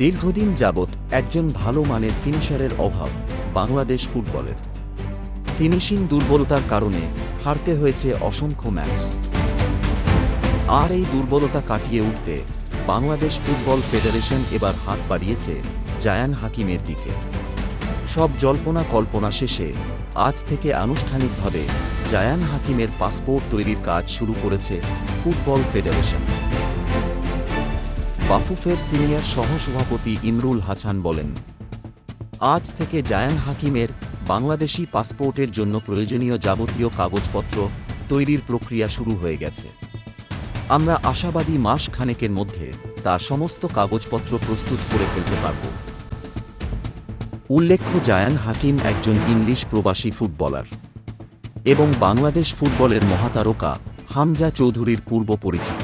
দীর্ঘদিন যাবৎ একজন ভালো মানের ফিনিশারের অভাব বাংলাদেশ ফুটবলের। ফিনিশিং দুর্বলতার কারণে হারতে হয়েছে অসংখ্য ম্যাচ। আর এই দুর্বলতা কাটিয়ে উঠতে বাংলাদেশ ফুটবল ফেডারেশন এবার হাত বাড়িয়েছে জায়ান হাকিমের দিকে। সব জল্পনা কল্পনা শেষে আজ থেকে আনুষ্ঠানিকভাবে জায়ান হাকিমের পাসপোর্ট তৈরির কাজ শুরু করেছে ফুটবল ফেডারেশন। বাফুফের সিনিয়র সহসভাপতি ইমরুল হাসান বলেন, আজ থেকে জায়ান হাকিমের বাংলাদেশি পাসপোর্টের জন্য প্রয়োজনীয় যাবতীয় কাগজপত্র তৈরির প্রক্রিয়া শুরু হয়ে গেছে। আমরা আশাবাদী মাস খানেকের মধ্যে তা সমস্ত কাগজপত্র প্রস্তুত করে ফেলতে পারব। উল্লেখ্য, জায়ান হাকিম একজন ইংলিশ প্রবাসী ফুটবলার এবং বাংলাদেশ ফুটবলের মহাতারকা হামজা চৌধুরীর পূর্ব পরিচিত